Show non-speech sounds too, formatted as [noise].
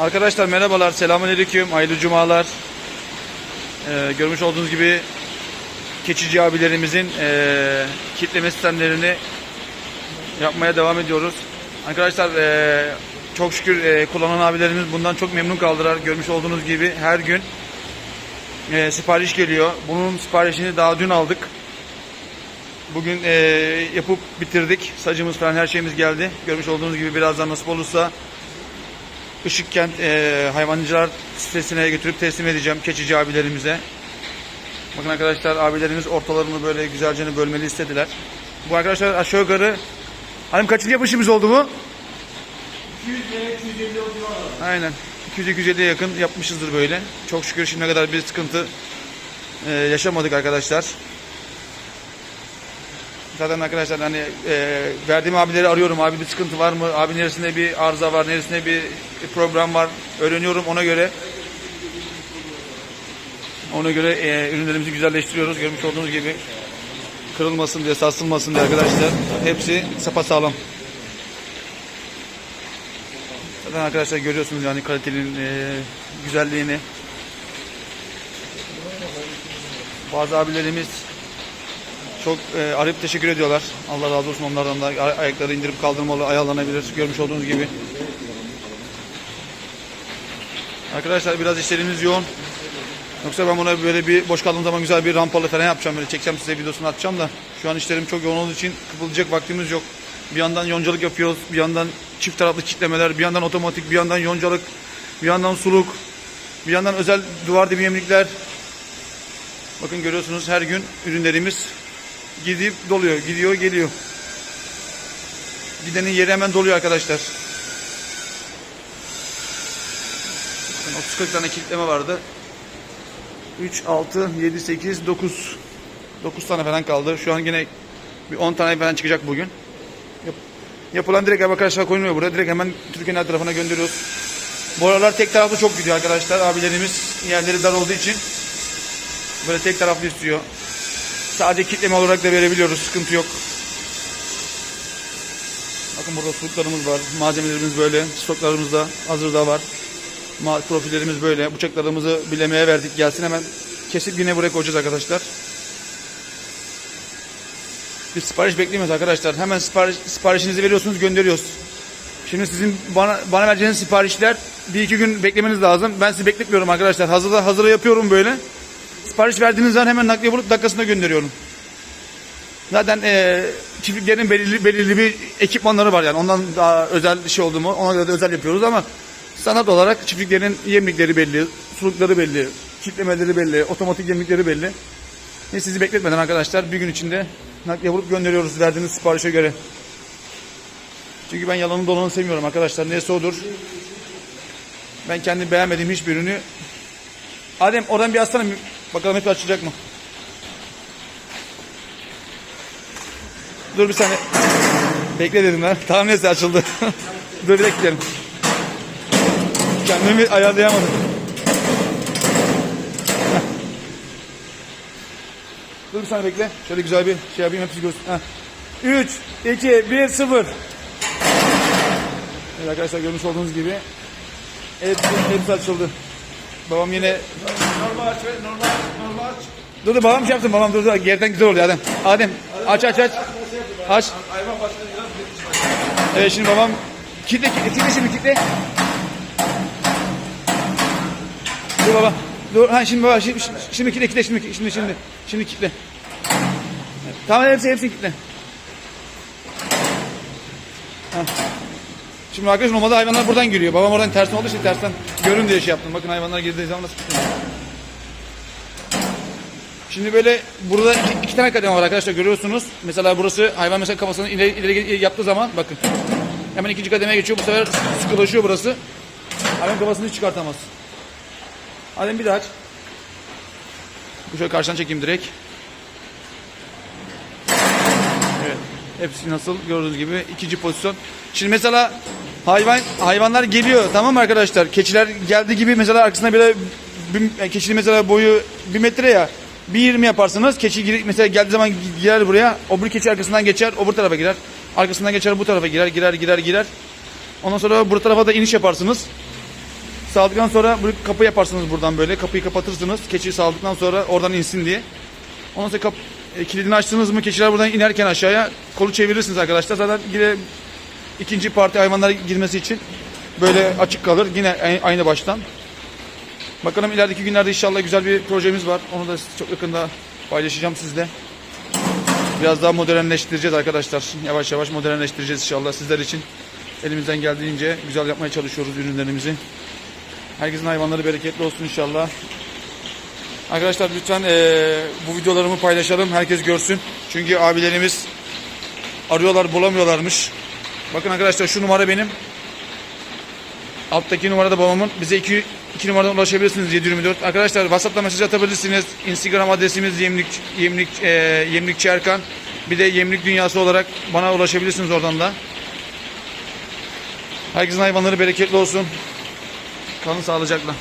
Arkadaşlar merhabalar, selamünaleyküm, hayırlı cumalar. Ee, görmüş olduğunuz gibi keçici abilerimizin ee, kitleme sistemlerini yapmaya devam ediyoruz. Arkadaşlar ee, çok şükür ee, kullanan abilerimiz bundan çok memnun kaldılar. Görmüş olduğunuz gibi her gün ee, sipariş geliyor. Bunun siparişini daha dün aldık. Bugün ee, yapıp bitirdik. Sacımız falan her şeyimiz geldi. Görmüş olduğunuz gibi birazdan nasip olursa Işıkkent e, hayvancılar sitesine götürüp teslim edeceğim keçici abilerimize. Bakın arkadaşlar abilerimiz ortalarını böyle güzelce bölmeli istediler. Bu arkadaşlar aşağı yukarı hanım kaçıncı yapışımız oldu bu? 200 250 oldu. Aynen. 200-250'ye yakın yapmışızdır böyle. Çok şükür şimdiye kadar bir sıkıntı e, yaşamadık arkadaşlar. Zaten arkadaşlar hani e, verdiğim abileri arıyorum. Abi bir sıkıntı var mı? Abi neresinde bir arıza var? Neresinde bir problem var? Öğreniyorum ona göre. Ona göre e, ürünlerimizi güzelleştiriyoruz. Görmüş olduğunuz gibi kırılmasın diye, sarsılmasın diye arkadaşlar. Hepsi sapasağlam. Zaten arkadaşlar görüyorsunuz yani kalitenin e, güzelliğini. Bazı abilerimiz çok e, arayıp teşekkür ediyorlar. Allah razı olsun onlardan da ay- ayakları indirip kaldırmalı ayarlanabilir. Görmüş olduğunuz gibi. Arkadaşlar biraz işlerimiz yoğun. Yoksa ben buna böyle bir boş kaldığım zaman güzel bir rampalı falan yapacağım. Böyle çekeceğim size videosunu atacağım da. Şu an işlerim çok yoğun olduğu için kıpılacak vaktimiz yok. Bir yandan yoncalık yapıyoruz. Bir yandan çift taraflı kitlemeler. Bir yandan otomatik. Bir yandan yoncalık. Bir yandan suluk. Bir yandan özel duvar dibi yemlikler. Bakın görüyorsunuz her gün ürünlerimiz gidip doluyor. Gidiyor geliyor. Gidenin yeri hemen doluyor arkadaşlar. Bakın 30-40 tane kilitleme vardı. 3, 6, 7, 8, 9. 9 tane falan kaldı. Şu an yine bir 10 tane falan çıkacak bugün. Yap- yapılan direkt arkadaşlar koyulmuyor buraya. Direkt hemen Türkiye'nin her tarafına gönderiyoruz. Bu aralar tek taraflı çok gidiyor arkadaşlar. Abilerimiz yerleri dar olduğu için böyle tek taraflı istiyor. Sadece kitleme olarak da verebiliyoruz. Sıkıntı yok. Bakın burada suluklarımız var. Malzemelerimiz böyle. Stoklarımız da hazırda var. Ma- Profillerimiz böyle. Bıçaklarımızı bilemeye verdik. Gelsin hemen kesip yine buraya koyacağız arkadaşlar. Biz sipariş beklemiyoruz arkadaşlar. Hemen sipariş, siparişinizi veriyorsunuz gönderiyoruz. Şimdi sizin bana, bana vereceğiniz siparişler bir iki gün beklemeniz lazım. Ben sizi bekletmiyorum arkadaşlar. Hazırda hazıra yapıyorum böyle. Sipariş verdiğiniz zaman hemen nakliye bulup dakikasında gönderiyorum. Zaten e, çiftliklerin belirli, belirli bir ekipmanları var yani. Ondan daha özel şey oldu mu ona göre de özel yapıyoruz ama sanat olarak çiftliklerin yemlikleri belli, sulukları belli, kitlemeleri belli, otomatik yemlikleri belli. Ve sizi bekletmeden arkadaşlar bir gün içinde nakliye bulup gönderiyoruz verdiğiniz siparişe göre. Çünkü ben yalanı dolanı sevmiyorum arkadaşlar. Neyse odur. Ben kendi beğenmediğim hiçbir ürünü Adem oradan bir bir bakalım hep açılacak mı? Dur bir saniye. Bekle dedim ben. [laughs] Tamam neyse açıldı. [laughs] Dur bir gidelim. Kendimi ayarlayamadım. Dur bir saniye bekle. Şöyle güzel bir şey yapayım hepsi görsün. Heh. 3, 2, 1, 0. Evet arkadaşlar görmüş olduğunuz gibi hepsi, hepsi açıldı. Babam yine Normal aç, normal, normal aç. Dur dur babam şey yaptım babam dur dur geriden güzel oluyor Adem. Adem aç aç aç. Aç. Hayvan başladı biraz bir Evet şimdi babam kitle kitle kitle şimdi kitle. Dur baba. Dur ha şimdi baba şimdi, şimdi kitle kitle şimdi şimdi şimdi şimdi kitle. Tamam hepsi hepsi kitle. Ha. Şimdi arkadaşlar normalde hayvanlar buradan giriyor. Babam oradan tersten olduğu için tersten görün diye şey yaptım. Bakın hayvanlar girdiği zaman nasıl tutuyor. Şimdi böyle burada iki, iki tane kademe var arkadaşlar görüyorsunuz. Mesela burası hayvan mesela kafasını ileri, ileri yaptığı zaman bakın. Hemen ikinci kademeye geçiyor. Bu sefer sıkılaşıyor burası. Hayvan kafasını hiç çıkartamaz. Hadi bir daha aç. Bu şöyle karşıdan çekeyim direkt. Evet. Hepsi nasıl gördüğünüz gibi ikinci pozisyon. Şimdi mesela hayvan hayvanlar geliyor tamam mı arkadaşlar? Keçiler geldiği gibi mesela arkasına böyle bir, keçinin mesela boyu bir metre ya. Bir yirmi yaparsınız. Keçi gir- mesela geldiği zaman girer buraya. Öbür keçi arkasından geçer. Öbür tarafa girer. Arkasından geçer bu tarafa girer. Girer girer girer. Ondan sonra bu tarafa da iniş yaparsınız. Sağdıktan sonra bu kapı yaparsınız buradan böyle. Kapıyı kapatırsınız. Keçiyi sağdıktan sonra oradan insin diye. Ondan sonra kap, e, kilidini açtınız mı keçiler buradan inerken aşağıya kolu çevirirsiniz arkadaşlar. Zaten yine ikinci parti hayvanlar girmesi için böyle açık kalır. Yine aynı baştan. Bakalım ilerideki günlerde inşallah güzel bir projemiz var. Onu da çok yakında paylaşacağım sizle. Biraz daha modernleştireceğiz arkadaşlar. Yavaş yavaş modernleştireceğiz inşallah sizler için. Elimizden geldiğince güzel yapmaya çalışıyoruz ürünlerimizi. Herkesin hayvanları bereketli olsun inşallah. Arkadaşlar lütfen eee, bu videolarımı paylaşalım. Herkes görsün. Çünkü abilerimiz arıyorlar bulamıyorlarmış. Bakın arkadaşlar şu numara benim. Alttaki numarada babamın. Bize iki, iki numaradan ulaşabilirsiniz 724. Arkadaşlar WhatsApp'ta mesaj atabilirsiniz. Instagram adresimiz Yemlik Yemlik eee Yemlikçi Erkan. Bir de Yemlik Dünyası olarak bana ulaşabilirsiniz oradan da. Herkesin hayvanları bereketli olsun. Kalın sağlıcakla.